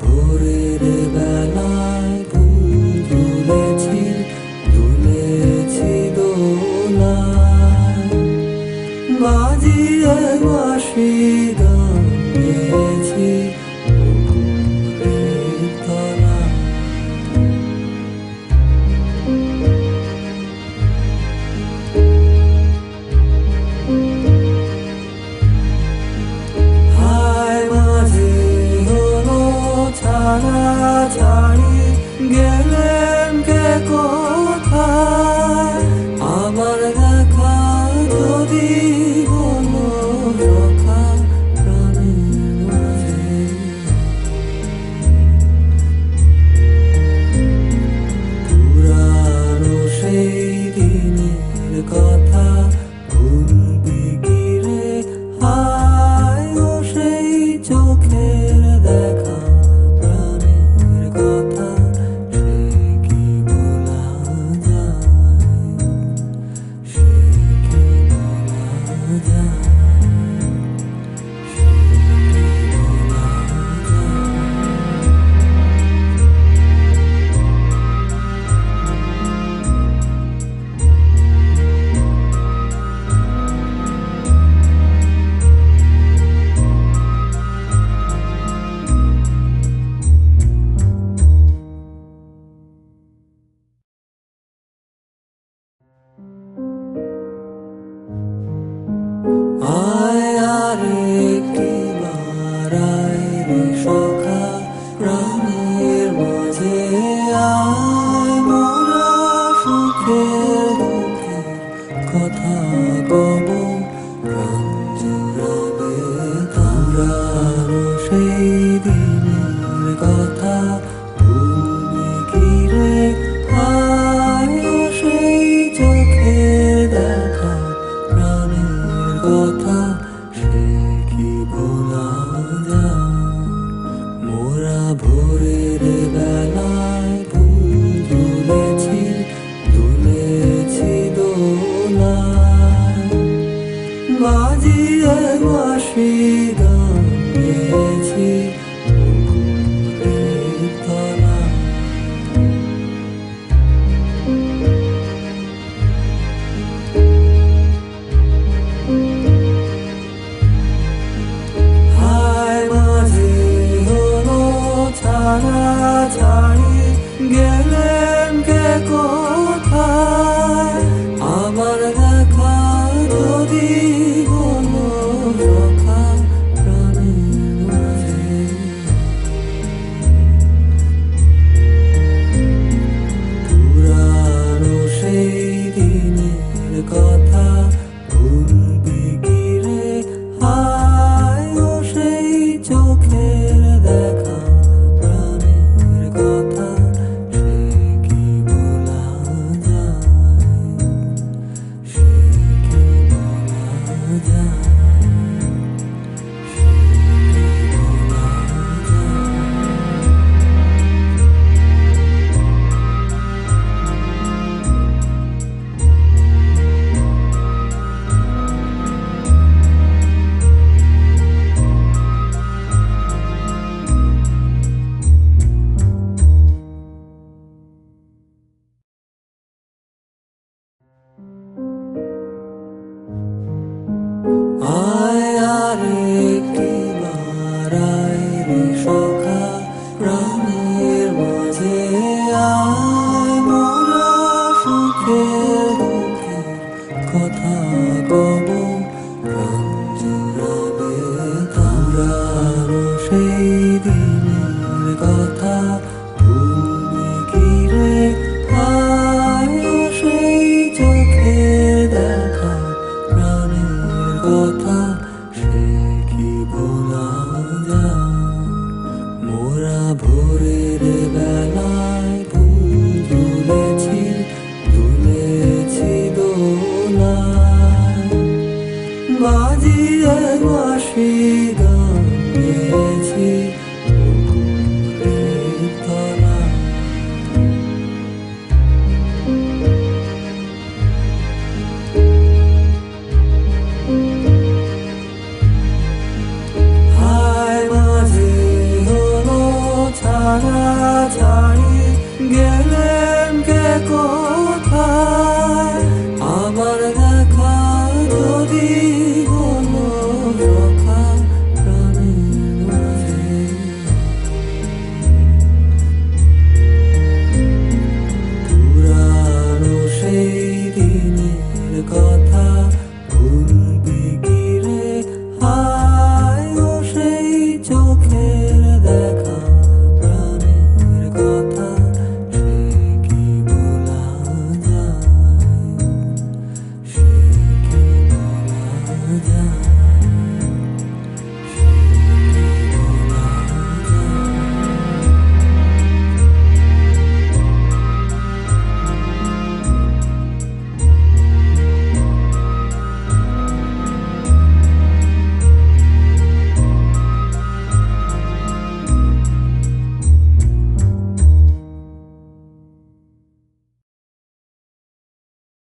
ভোরের গেলেন কে কোথায়? আমার দেখা যদি ছাড়া ছাড়ি গেলেন কে কোন বাজিয়ে বাসি গান গেয়েছি ছাড়া ছাড়ি গেলেন কে কর